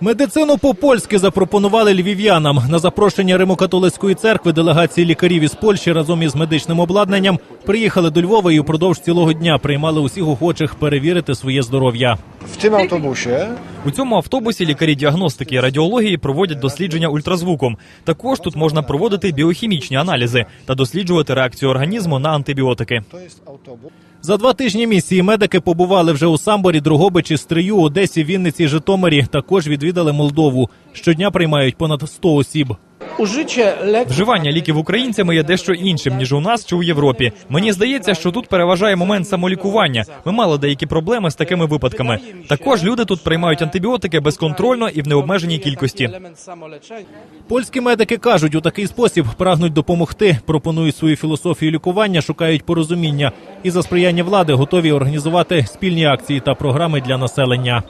Медицину по-польськи запропонували львів'янам. На запрошення Римокатолицької церкви делегації лікарів із Польщі разом із медичним обладнанням приїхали до Львова і упродовж цілого дня приймали усіх охочих перевірити своє здоров'я. W tym autobusie У цьому автобусі лікарі діагностики і радіології проводять дослідження ультразвуком. Також тут можна проводити біохімічні аналізи та досліджувати реакцію організму на антибіотики. За два тижні місії медики побували вже у Самборі, Дрогобичі, Стрию, Одесі, Вінниці, Житомирі. Також відвідали Молдову. Щодня приймають понад 100 осіб. Вживання ліків українцями є дещо іншим ніж у нас чи у Європі. Мені здається, що тут переважає момент самолікування. Ми мали деякі проблеми з такими випадками. Також люди тут приймають антибіотики безконтрольно і в необмеженій кількості. Польські медики кажуть, у такий спосіб прагнуть допомогти, пропонують свою філософію лікування, шукають порозуміння і за сприяння влади готові організувати спільні акції та програми для населення.